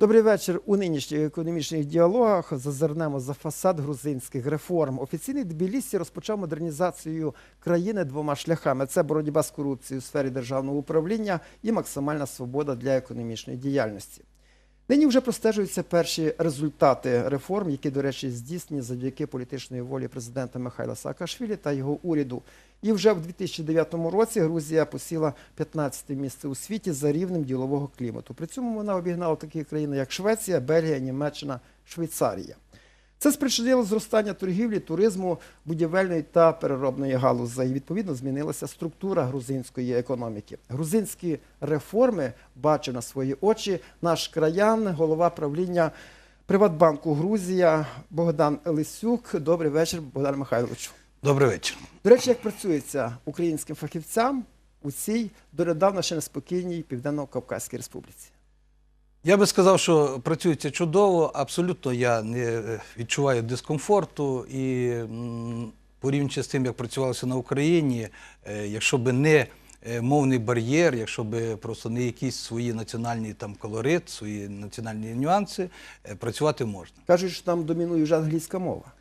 Добрий вечір. У нинішніх економічних діалогах зазирнемо за фасад грузинських реформ. Офіційний Тбілісі розпочав модернізацію країни двома шляхами: це боротьба з корупцією у сфері державного управління і максимальна свобода для економічної діяльності. Нині вже простежуються перші результати реформ, які, до речі, здійснені завдяки політичної волі президента Михайла Саакашвілі та його уряду. І вже в 2009 році Грузія посіла 15 місце у світі за рівнем ділового клімату. При цьому вона обігнала такі країни, як Швеція, Бельгія, Німеччина, Швейцарія. Це спричинило зростання торгівлі, туризму, будівельної та переробної галузей. І, Відповідно, змінилася структура грузинської економіки. Грузинські реформи бачив на свої очі наш краян, голова правління Приватбанку Грузія Богдан Лисюк. Добрий вечір, Богдан Михайловичу. Добрий вечір. До речі, як працюється українським фахівцям у цій донедавна ще неспокійній Південно-Кавказькій республіці? Я би сказав, що працюється чудово. Абсолютно я не е, відчуваю дискомфорту і порівнюючи з тим, як працювалося на Україні, е, якщо би не е, мовний бар'єр, якщо би просто не якісь свої національні там колорит, свої національні нюанси, працювати можна. Кажуть, що там домінує вже англійська мова.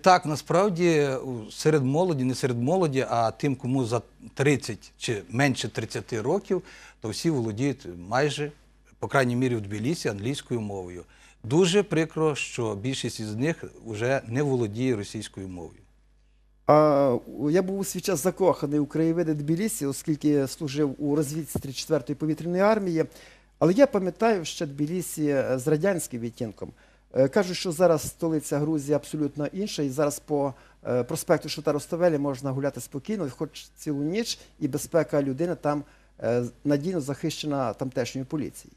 Так, насправді серед молоді, не серед молоді, а тим, кому за 30 чи менше 30 років, то всі володіють майже, по крайній мірі в Тбілісі, англійською мовою. Дуже прикро, що більшість із них вже не володіє російською мовою. А я був у свій час закоханий у краєвиди Тбілісі, оскільки служив у розвідці 34-ї повітряної армії. Але я пам'ятаю ще Тбілісі е, з радянським відтінком. Е, Кажуть, що зараз столиця Грузії абсолютно інша, і зараз по е, проспекту Шота Руставелі можна гуляти спокійно, хоч цілу ніч, і безпека людини там надійно захищена тамтешньою поліцією.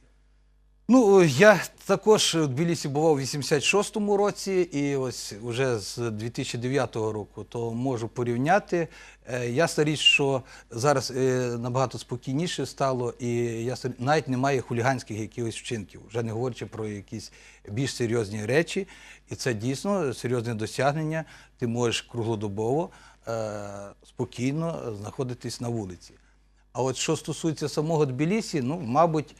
Ну, я також в Тбілісі бував у 86-му році, і ось уже з 2009 року, то можу порівняти. Е, Ясна річ, що зараз е, набагато спокійніше стало, і ясна навіть немає хуліганських якихось вчинків, вже не говорячи про якісь більш серйозні речі. І це дійсно серйозне досягнення. Ти можеш круглодобово е, спокійно знаходитись на вулиці. А от що стосується самого Тбілісі, ну, мабуть,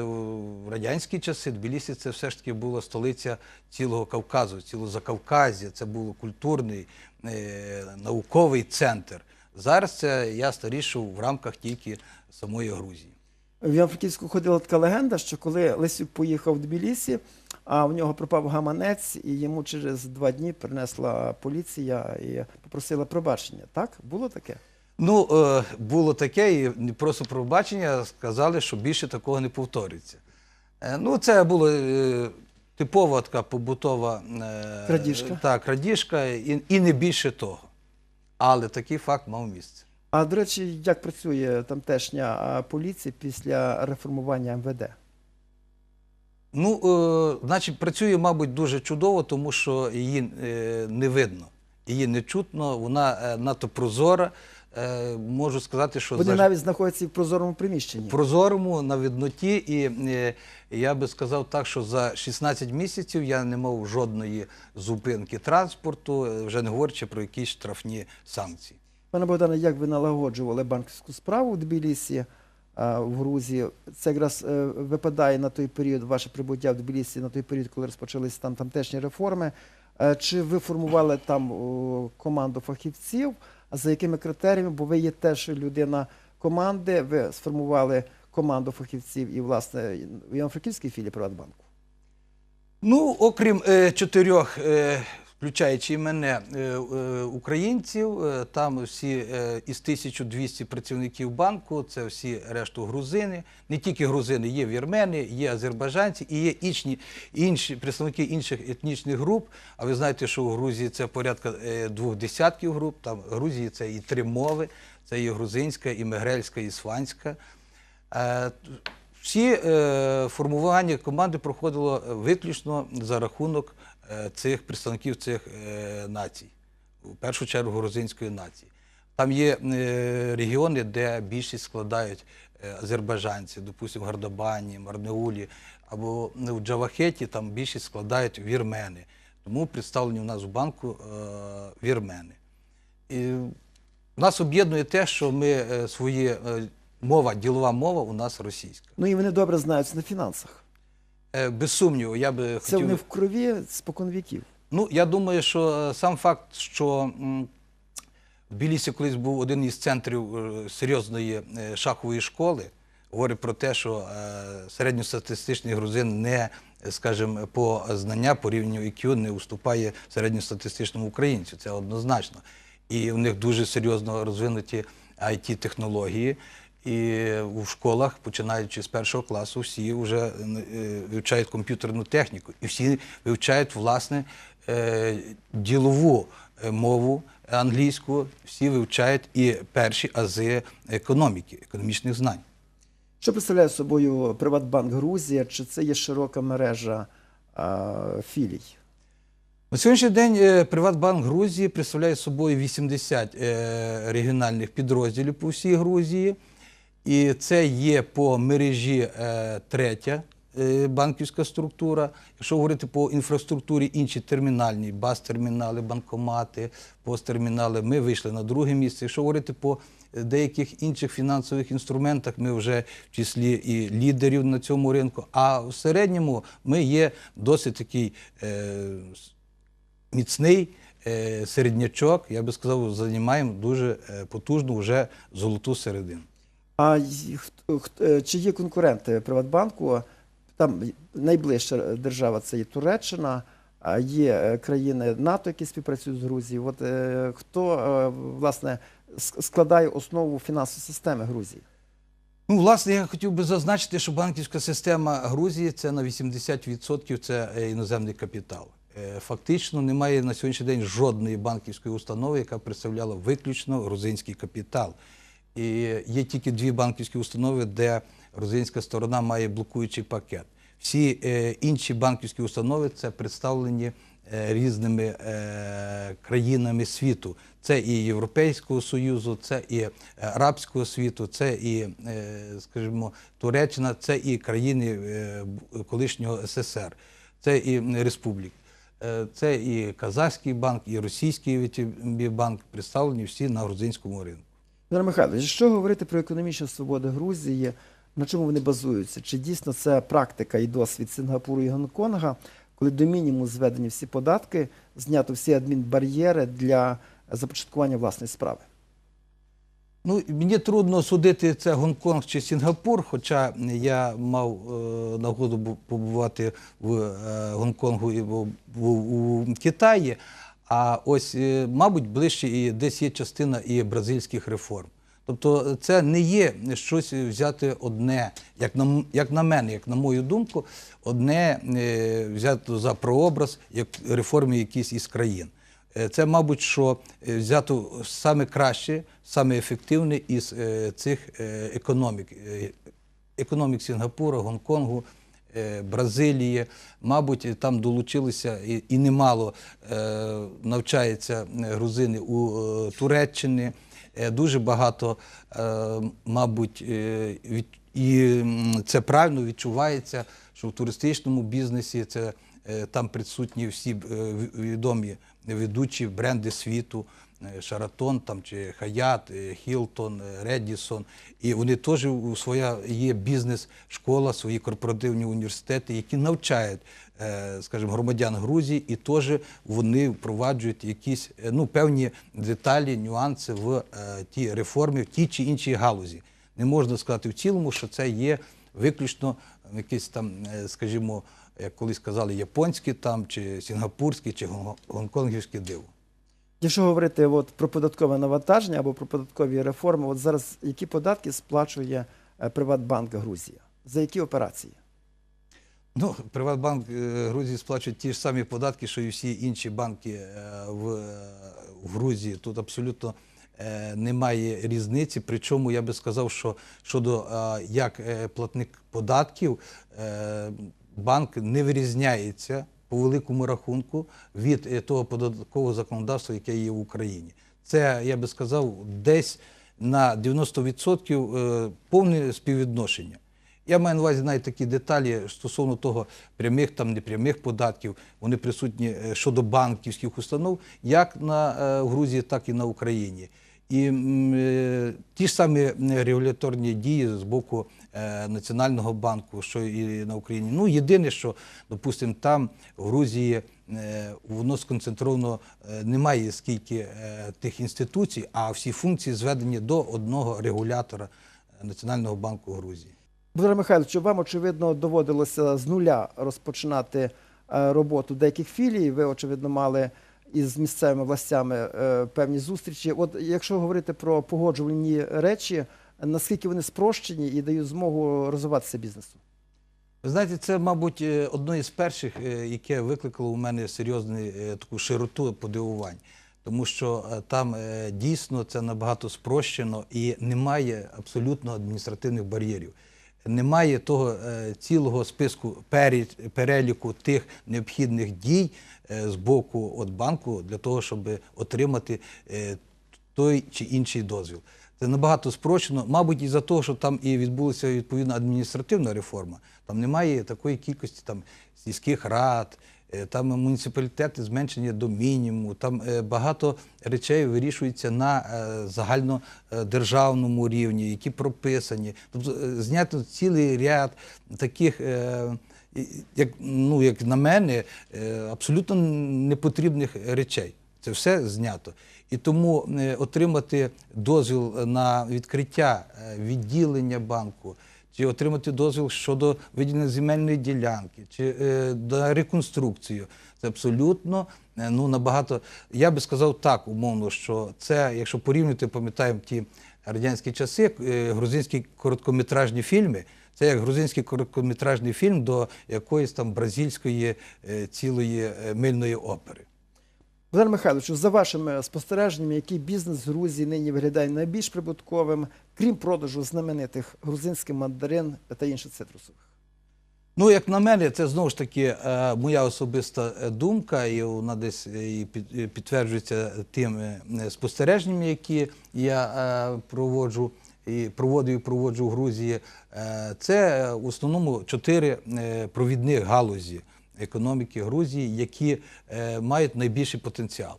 в радянські часи Тбілісі це все ж таки була столиця цілого Кавказу, цілого Закавказя, це був культурний, е, науковий центр. Зараз це ясна річ, в рамках тільки самої Грузії. В Івано-Франківську ходила така легенда, що коли Лесюк поїхав в Тбілісі, а в нього пропав гаманець, і йому через два дні принесла поліція і попросила пробачення. Так? Було таке? Ну, е, було таке, і просто пробачення сказали, що більше такого не повториться. Е, ну, це була е, типова така побутова Крадіжка. Так, крадіжка, і, і не більше того. Але такий факт мав місце. А до речі, як працює тамтешня поліція після реформування МВД? Ну, е, значить, працює, мабуть, дуже чудово, тому що її е, не видно, її не чутно, вона е, надто прозора. Е, можу сказати, що Вони за- навіть знаходяться в прозорому приміщенні. в прозорому на видноті, і е, я би сказав так, що за 16 місяців я не мав жодної зупинки транспорту, е, вже не говорячи про якісь штрафні санкції. Пане Богдане, як ви налагоджували банківську справу в Тбілісі, в Грузії? Це якраз випадає на той період, ваше прибуття в Тбілісі, на той період, коли розпочалися там тамтешні реформи. Чи ви формували там команду фахівців? А за якими критеріями? Бо ви є теж людина команди, ви сформували команду фахівців і, власне, в Івано-Франківській філії Приватбанку. Ну, окрім е, чотирьох, е, включаючи і мене, е, е, українців, е, там всі із 1200 працівників банку, це всі решту грузини. Не тільки грузини, є вірмени, є азербайджанці і є інші, інші представники інших етнічних груп. А ви знаєте, що у Грузії це порядка двох десятків груп. Там в Грузії це і три мови: це і грузинська, і мегрельська, і сванська. Всі формування команди проходило виключно за рахунок цих представників цих е, націй, у першу чергу грузинської нації. Там є е, регіони, де більшість складають е, азербайджанці, допустимо, в Гардабані, Марнеулі, або в Джавахеті там більшість складають вірмени. Тому представлені у нас в банку е, вірмени. І нас об'єднує те, що ми е, свої е, мова, ділова мова у нас російська. Ну і вони добре знаються на фінансах. Е, Без сумніву, я би Це хотів. вони в крові спокон віків. Ну, я думаю, що е, сам факт, що в Білісі колись був один із центрів е, серйозної шахової школи, говорить про те, що середньостатистичний грузин не, скажімо, по знання по рівню IQ не уступає середньостатистичному українцю. Це однозначно. І у них дуже серйозно розвинуті it технології І в школах, починаючи з першого класу, всі вже е, вивчають комп'ютерну техніку, і всі вивчають власне е, ділову е, мову англійську, всі вивчають і перші ази економіки, економічних знань. Що представляє собою Приватбанк Грузія? Чи це є широка мережа філій? На сьогоднішній день Приватбанк Грузії представляє собою 80 е, регіональних підрозділів по всій Грузії. І це є по мережі е, третя е, банківська структура. Якщо говорити по інфраструктурі, інші термінальні, баз-термінали, банкомати, посттермінали, ми вийшли на друге місце. Якщо говорити по деяких інших фінансових інструментах, ми вже в числі і лідерів на цьому ринку. А в середньому ми є досить такий е, міцний е, середнячок, я би сказав, займаємо дуже е, потужну вже золоту середину. А е, чи є конкуренти Приватбанку? Там найближча держава це є Туреччина, а є е, країни НАТО, які співпрацюють з Грузією. От е, хто власне складає основу фінансової системи Грузії? Ну, власне, я хотів би зазначити, що банківська система Грузії це на 80% це іноземний капітал. Фактично немає на сьогоднішній день жодної банківської установи, яка представляла виключно грузинський капітал. І є тільки дві банківські установи, де грузинська сторона має блокуючий пакет. Всі е, інші банківські установи це представлені е, різними е, країнами світу. Це і Європейського Союзу, це і арабського світу, це і, скажімо, Туреччина, це і країни колишнього СССР, це і республіки. Це і Казахський банк, і Російський банк представлені всі на грузинському ринку. Дмитро Михайлович, що говорити про економічну свободу Грузії? На чому вони базуються? Чи дійсно це практика і досвід Сингапуру і Гонконга, коли до мінімуму зведені всі податки, знято всі адмінбар'єри для започаткування власної справи? Ну, мені трудно судити це Гонконг чи Сінгапур, хоча я мав е, нагоду побувати в е, Гонконгу і в, в, у Китаї. А ось, е, мабуть, ближче і десь є частина і бразильських реформ. Тобто це не є щось взяти одне, як на, як на мене, як на мою думку, одне е, взято за прообраз, як реформи якісь із країн. Е, Це, мабуть, що е, взято саме краще, саме ефективне із е, цих е, економік. Е, Економік Сінгапура, Гонконгу, е, Бразилії. Мабуть, там долучилися і, немало е, навчається е, грузини у е, Туреччині. Е, Дуже багато, е, мабуть, е, і це правильно відчувається, що в туристичному бізнесі це е, там присутні всі е, відомі ведучі бренди світу. Е, Шаратон там чи Хаят, е, Хілтон, е, Редісон. І вони теж своя є бізнес-школа, свої корпоративні університети, які навчають, скажімо, громадян Грузії, і теж вони впроваджують якісь ну, певні деталі, нюанси в е, ті реформи, в тій чи іншій галузі. Не можна сказати в цілому, що це є виключно якісь там, скажімо, як колись казали, японські там, чи сінгапурські, чи гон- гонконгівські диво. Якщо говорити от, про податкове навантаження або про податкові реформи, от зараз які податки сплачує е, Приватбанк Грузія? За які операції? Ну, Приватбанк е, Грузії сплачує ті ж самі податки, що і всі інші банки е, в, Грузії. Тут абсолютно немає різниці. Причому я би сказав, що щодо як платник податків, банк не вирізняється по великому рахунку від е, того податкового законодавства, яке є в Україні. Це, я би сказав, десь на 90% е, повне співвідношення. Я маю на увазі навіть такі деталі стосовно того прямих там непрямих податків. Вони присутні е, щодо банківських установ, як на Грузії, так і на Україні. І е, ті ж самі регуляторні дії з боку е, Національного банку, що і на Україні. Ну, єдине, що, допустимо, там в Грузії е, воно сконцентровано немає скільки тих інституцій, а всі функції зведені до одного регулятора Національного банку Грузії. Богдан Михайлович, вам, очевидно, доводилося з нуля розпочинати роботу деяких філій. Ви, очевидно, мали із місцевими властями е, певні зустрічі. От якщо говорити про погоджувальні речі, наскільки вони спрощені і дають змогу розвиватися бізнесу? Ви знаєте, це, мабуть, е, одне із перших, е, яке викликало у мене серйозну таку широту подивувань. Тому що там дійсно це набагато спрощено і немає абсолютно адміністративних бар'єрів. Немає того е, цілого списку переліку тих необхідних дій е, з боку от банку для того, щоб отримати е, той чи інший дозвіл. Це набагато спрощено, мабуть, із-за того, що там і відбулася відповідна адміністративна реформа. Там немає такої кількості сільських рад, там муніципалітети зменшені до мінімуму, там е, багато речей вирішується на е, загальнодержавному рівні, які прописані. Тобто е, знято цілий ряд таких. е, Як, ну, як на мене, е, абсолютно непотрібних речей. Це все знято. І тому е, отримати дозвіл на відкриття е, відділення банку, чи отримати дозвіл щодо виділення земельної ділянки, чи е, реконструкцію. Це абсолютно е, ну, набагато. Я би сказав так, умовно, що це, якщо порівнювати, пам'ятаємо ті радянські часи, е, грузинські короткометражні фільми. Це як грузинський короткометражний фільм до якоїсь там бразильської е, цілої мильної опери. Богдан Михайлович, за вашими спостереженнями, який бізнес в Грузії нині виглядає найбільш прибутковим, крім продажу знаменитих грузинських мандарин та інших цитрусових? Ну, як на мене, це знову ж таки е, моя особиста е, думка, і вона десь е, підтверджується тими спостереженнями, які я проводжу і проводив і проводжу в Грузії. Це в основному чотири провідних галузі економіки Грузії, які е, мають найбільший потенціал.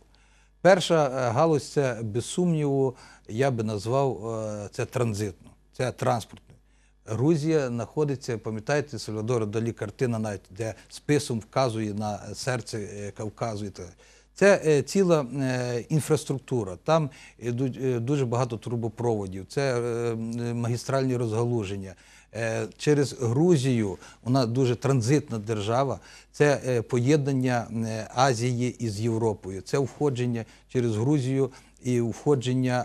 Перша е, галузь це без сумніву, я би назвав е, це транзитно, це транспортне. Грузія знаходиться, пам'ятаєте, Сальвадора Далі картина, навіть де списом вказує на серце Кавказу. І так. Це ціла інфраструктура. Там ідуть е, дуже багато трубопроводів, це магістральні розгалуження. Е, Через Грузію вона дуже транзитна держава. Це е, поєднання е, Азії із Європою. Це входження через Грузію і входження,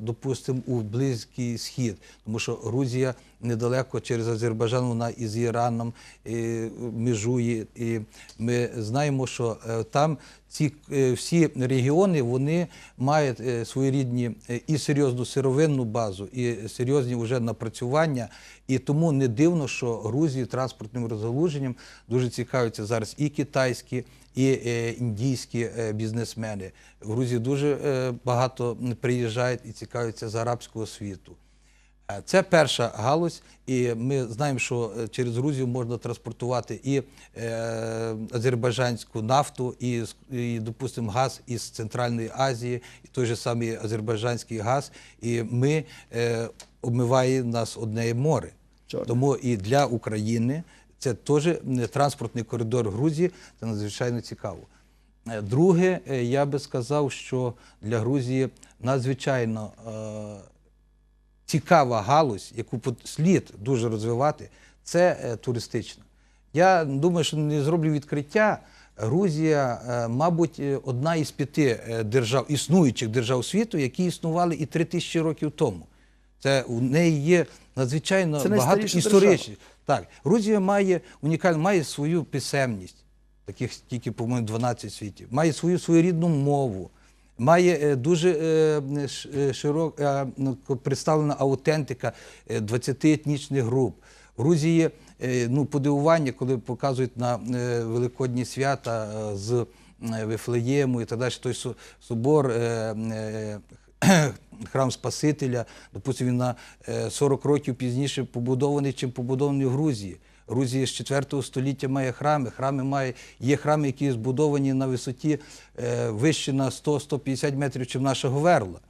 допустимо, у Близький Схід, тому що Грузія недалеко через Азербайджан, вона із Іраном е, межує. І ми знаємо, що там ці е, всі регіони вони мають е, своєрідні е, і серйозну сировинну базу, і серйозні вже напрацювання. І тому не дивно, що Грузії транспортним розгалуженням дуже цікавляться зараз і китайські, і індійські бізнесмени. В Грузії дуже багато приїжджають і цікавляться з арабського світу. Е, Це перша галузь, і ми знаємо, що е, через Грузію можна транспортувати і е, азербайджанську нафту, і, і, допустимо, газ із Центральної Азії, і той же самий азербайджанський газ. І ми е, обмиває нас одне море. Чорне. Тому і для України це теж транспортний коридор Грузії, це надзвичайно цікаво. Друге, я би сказав, що для Грузії надзвичайно е, цікава галузь, яку слід дуже розвивати, це е, туристична. Я думаю, що не зроблю відкриття. Грузія, е, мабуть, е, одна із п'яти держав, існуючих держав світу, які існували і три тисячі років тому. Це у неї є надзвичайно Це багато історичних. Так, Грузія має унікальну, має свою писемність, таких тільки, по-моєму, 12 світів, має свою своєрідну мову, має е, дуже е, е, широка ну, представлена аутентика е, 20 етнічних груп. В Грузії ну, подивування, коли показують на великодні свята з Вифлеєму і так далі, той собор. Храм Спасителя, допустимо, він на е, 40 років пізніше побудований, чим побудований в Грузії. Грузія з 4 століття має храми. Храми має, є храми, які збудовані на висоті е, вище на 100-150 метрів, чим наша Говерла.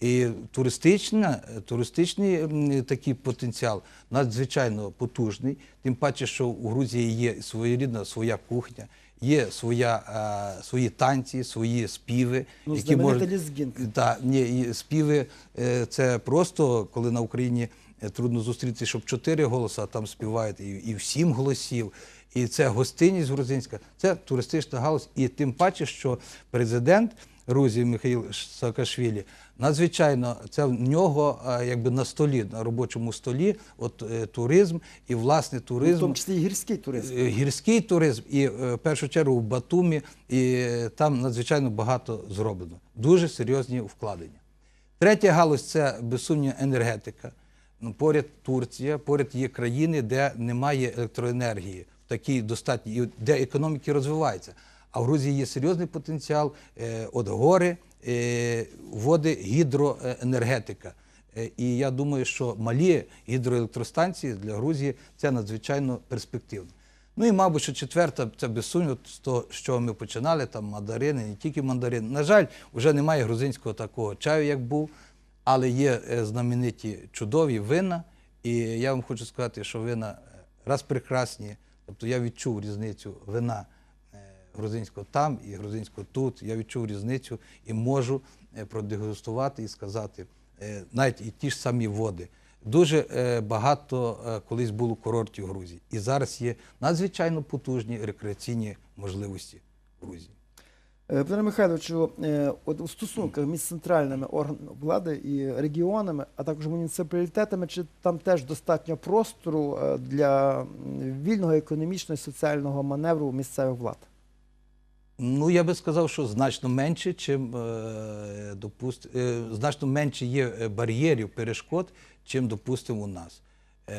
І туристична, туристичний такий потенціал надзвичайно потужний. Тим паче, що у Грузії є своєрідна своя кухня, є своя, е, свої танці, свої співи, Ну, які можуть так, ні, співи е, це просто коли на Україні трудно зустріти, щоб чотири голоси, а там співають і, і в сім голосів. І це гостинність грузинська, це туристична галузь. І тим паче, що президент Грузії Михаїл Саакашвілі надзвичайно це в нього е, якби на столі, на робочому столі, от е, туризм і власне В тому числі і гірський туризм. Е, гірський туризм і е, в першу чергу в Батумі, і е, там надзвичайно багато зроблено. Дуже серйозні вкладення. Третя галузь це без сумніву енергетика. Ну, поряд Турція, поряд є країни, де немає електроенергії в такій достатній, де економіки розвиваються. А в Грузії є серйозний потенціал, е, от гори, е, води, гідроенергетика. Е, І я думаю, що малі гідроелектростанції для Грузії це надзвичайно перспективно. Ну і, мабуть, що четверта, це без сумніву, з того, з чого ми починали, там мандарини, не тільки мандарини. На жаль, вже немає грузинського такого чаю, як був, але є е, знамениті чудові вина. І я вам хочу сказати, що вина е, раз прекрасні. Тобто я відчув різницю вина е, грузинського там і грузинського тут. Я відчув різницю і можу продегустувати і сказати, навіть і ті ж самі води. Дуже багато колись було курортів в Грузії. І зараз є надзвичайно потужні рекреаційні можливості Грузії. Петро Михайловичу, е, от у стосунках між центральними органами влади і регіонами, а також муніципалітетами, чи там теж достатньо простору е, для вільного економічного і соціального маневру місцевих влад? Ну, я би сказав, що значно менше, чим е, допуст... значно менше є бар'єрів, перешкод, чим, допустимо, у нас.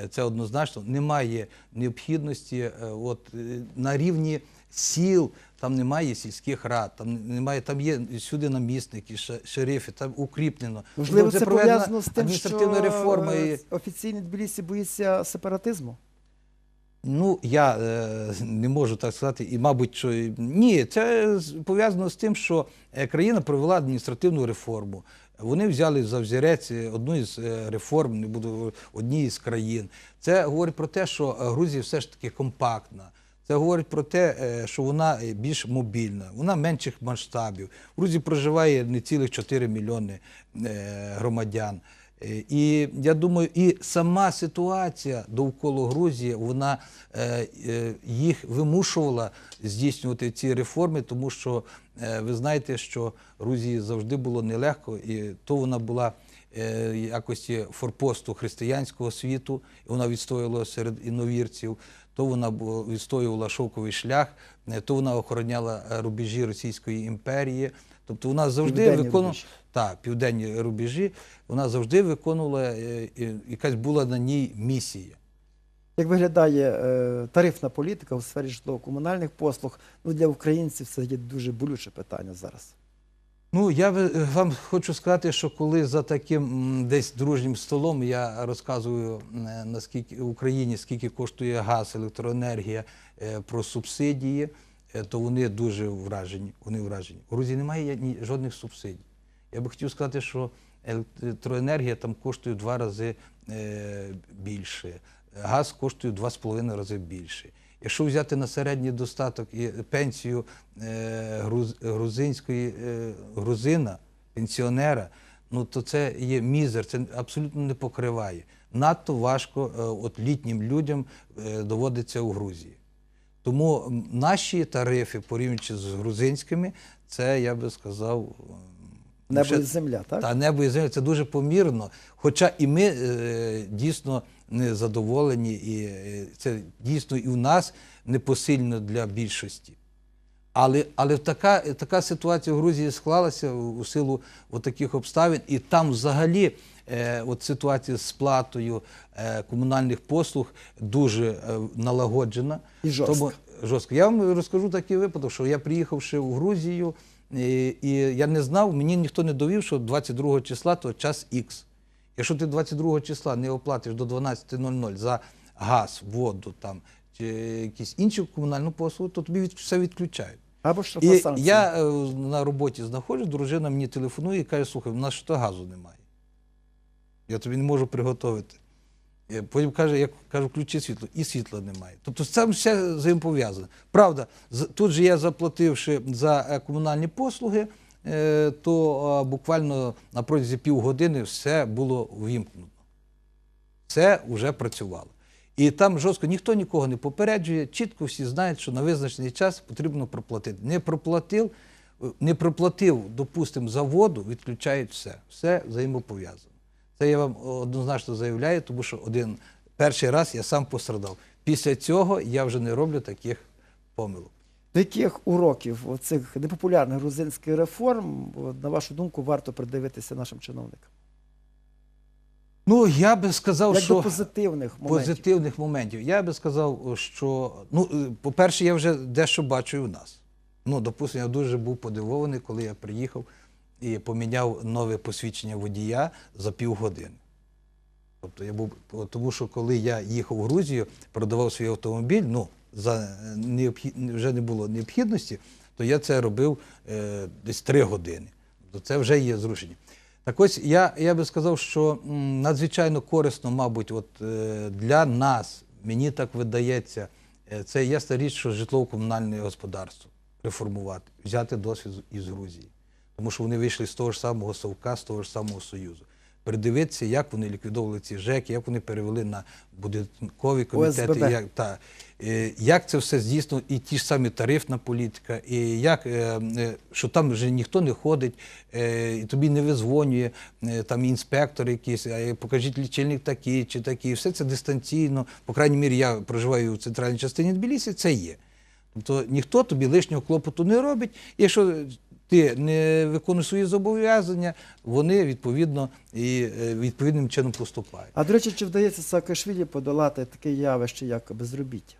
Це однозначно. Немає необхідності от, на рівні сіл, там немає сільських рад, там немає, там є всюди намісники, шерифи, там укріплено. Можливо, Тобто це пов'язано з тим, що реформа. і- е, Тбілісі боїться сепаратизму? Ну, я е, не можу так сказати, і, мабуть, що ні, це пов'язано з тим, що е, країна провела адміністративну реформу. Вони взяли за взірець е, одну із реформ, не буду одній із країн. Це говорить про те, що Грузія все ж таки компактна. Це говорить про те, е, що вона е, більш мобільна, вона менших масштабів. В Грузії проживає не цілих 4 мільйони е, громадян. І я думаю, і сама ситуація довкола Грузії, вона їх вимушувала здійснювати ці реформи, тому що ви знаєте, що Грузії завжди було нелегко, і то вона була якості форпосту християнського світу, і вона відстоювала серед іновірців. То вона відстоювала шовковий шлях, е, то вона охороняла е, рубежі Російської імперії. Тобто вона завжди виконувала так, південні рубежі. Вона завжди виконувала е, якась була на ній місія. Як виглядає е, тарифна політика у сфері житлово-комунальних послуг? Ну, для українців це є дуже болюче питання зараз. Ну, я ви- вам хочу сказати, що коли за таким десь дружнім столом я розказую е, наскільки Україні скільки коштує газ, електроенергія, е, про субсидії, е, то вони дуже вражені. Вони вражені. У Грузії немає жодних субсидій. Я би хотів сказати, що електроенергія там коштує в два рази е, більше, газ коштує в два з половиною рази більше. Якщо взяти на середній достаток і пенсію е, грузинської е, грузина, пенсіонера, ну то це є мізер, це абсолютно не покриває. Надто важко е, от літнім людям доводиться у Грузії. Тому наші тарифи, порівнюючи з грузинськими, це я би сказав. Небо і земля, так? та небо і земля це дуже помірно. Хоча і ми е, дійсно не задоволені, і е, це дійсно і в нас непосильно для більшості. Але, але така, така ситуація в Грузії склалася у силу таких обставин, і там взагалі е, от ситуація з сплатою е, комунальних послуг дуже е, налагоджена. І жорстка. Тому, жорстко. Я вам розкажу такий випадок, що я приїхавши в Грузію, і, і я не знав, мені ніхто не довів, що 22 числа то час Х. Якщо ти 22 числа не оплатиш до 12.00 за газ, воду там, чи якісь інші комунальну послугу, то тобі від, все відключають. Або штрафа І я е, на роботі знаходжусь, дружина мені телефонує і каже: слухай, в нас що газу немає. Я тобі не можу приготувати. Е, Потім каже, я кажу, включи світло, і світла немає. Тобто це все взаємопов'язано. Правда, тут же я заплативши за е, комунальні послуги, е, то буквально на протязі півгодини все було ввімкнено. Це вже працювало. І там жорстко ніхто нікого не попереджує, чітко всі знають, що на визначений час потрібно проплатити. Не проплатив, не проплатив, допустимо, за воду, відключають все. Все взаємопов'язано. Це я вам однозначно заявляю, тому що один перший раз я сам пострадав. Після цього я вже не роблю таких помилок. До яких уроків цих непопулярних грузинських реформ, на вашу думку, варто придивитися нашим чиновникам? Ну, я би сказав, Як що до позитивних моментів. позитивних моментів. Я би сказав, що ну, е, по-перше, я вже дещо бачу і в нас. Ну, допустимо, я дуже був подивований, коли я приїхав і поміняв нове посвідчення водія за півгодини. Тобто я був, тому що коли я їхав в Грузію, продавав свій автомобіль, ну, за необхід, вже не було необхідності, то я це робив е, десь три години. Тобто це вже є зрушення. Так ось я, я би сказав, що надзвичайно корисно, мабуть, от, е, для нас, мені так видається, е, це ясна річ, що житлово-комунальне господарство реформувати, взяти досвід із Грузії. Тому що вони вийшли з того ж самого Совка, з того ж самого Союзу. Передивитися, як вони ліквідовували ці ЖЕКи, як вони перевели на будинкові комітети, ОСББ. як, та, е, як це все здійснено, і ті ж самі тарифна політика, і як, е, е, що там вже ніхто не ходить, е, і тобі не визвонює е, там інспектор якийсь, а покажіть лічильник такий чи такий. Все це дистанційно. По крайній мірі, я проживаю в центральній частині Тбілісі, це є. Тобто ніхто тобі лишнього клопоту не робить. Якщо ти не виконуєш свої зобов'язання, вони відповідно і е, відповідним чином поступають. А до речі, чи вдається Саакашвілі подолати таке явище, як безробіття?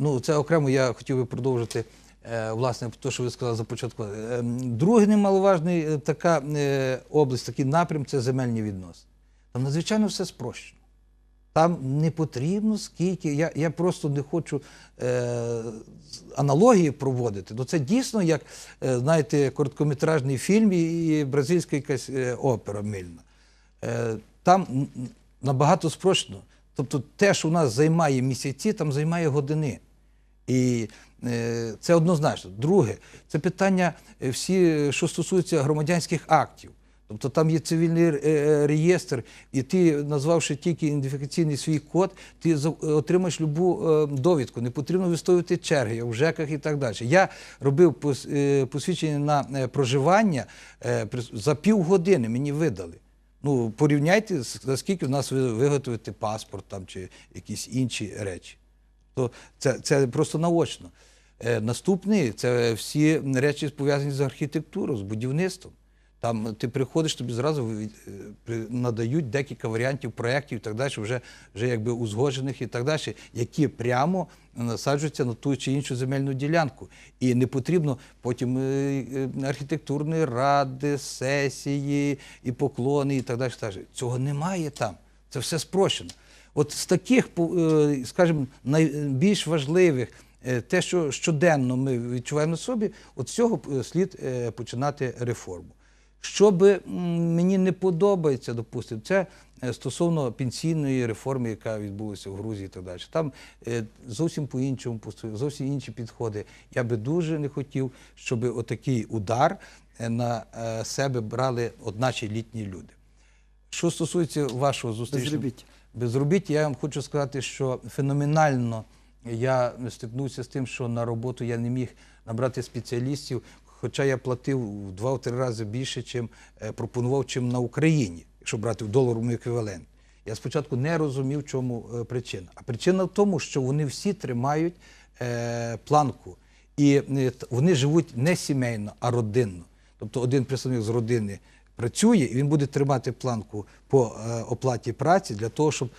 Ну, це окремо я хотів би продовжити. е, Власне, те, що ви сказали за початку. Е, Другий немаловажний така область, такий напрям це земельні відносини. Там надзвичайно все спрощено. Там не потрібно скільки. Я, я просто не хочу е, аналогії проводити. Ну це дійсно як, е, знаєте, короткометражний фільм і, бразильська якась е, опера мильна. Е, там набагато спрощено. Тобто те, що у нас займає місяці, там займає години. І е, це однозначно. Друге, це питання е, всі, е, що стосується громадянських актів. Тобто там є цивільний е, е, реєстр, і ти, назвавши тільки ідентифікаційний свій код, ти отримаєш любу е, довідку. Не потрібно вистоювати черги в ЖЕКах і так далі. Я робив посвідчення на проживання за півгодини мені видали. Ну, порівняйте, з- за скільки в нас виготовити паспорт там, чи якісь інші речі. То це, це просто наочно. Наступний це всі речі пов'язані з архітектурою, з будівництвом. Там ти приходиш, тобі зразу е, надають декілька варіантів проєктів і так далі, вже, вже якби узгоджених і так далі, які прямо насаджуються на ту чи іншу земельну ділянку. І не потрібно потім е, е, архітектурної ради, сесії, і поклони, і так далі. Цього немає там. Це все спрощено. От з таких, скажімо, найбільш важливих, те, що щоденно ми відчуваємо на собі, от з цього слід починати реформу. Що би мені не подобається, допустимо, це е, стосовно пенсійної реформи, яка відбулася в Грузії і так далі. Там е, зовсім по-іншому, зовсім інші підходи. Я би дуже не хотів, щоб отакий удар е, на себе брали от наші літні люди. Що стосується вашого зустрічного Безробіття. безробіття, я вам хочу сказати, що феноменально я стикнувся з тим, що на роботу я не міг набрати спеціалістів, хоча я платив в два-три рази більше, чим е, пропонував, чим на Україні, якщо брати в доларовому еквіваленті. Я спочатку не розумів, в чому е, причина. А причина в тому, що вони всі тримають е, планку. І вони живуть не сімейно, а родинно. Тобто один представник з родини працює, і він буде тримати планку по оплаті праці для того, щоб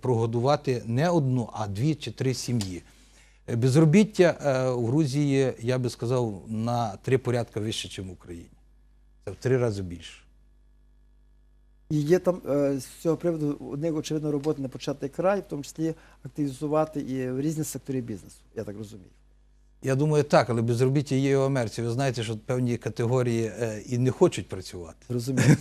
прогодувати не одну, а дві чи три сім'ї. Е, Безробіття е, в Грузії, я би сказав, на три порядки вище, ніж в Україні. Це в три рази більше. І є там е, з цього приводу у них, очевидно, роботи не початий край, в тому числі активізувати і різні сектори бізнесу, я так розумію. Я думаю, так, але безробіття є в Америці. Ви знаєте, що певні категорії е, і не хочуть працювати. Зрозуміло.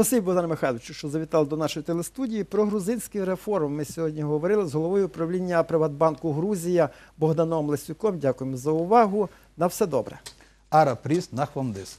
Спасибі, Богдан Михайловичу, що завітали до нашої телестудії. Про грузинські реформи ми сьогодні говорили з головою управління Приватбанку Грузія Богданом Лесюком. Дякуємо за увагу. На все добре. Ара Пріс Нахвамдис.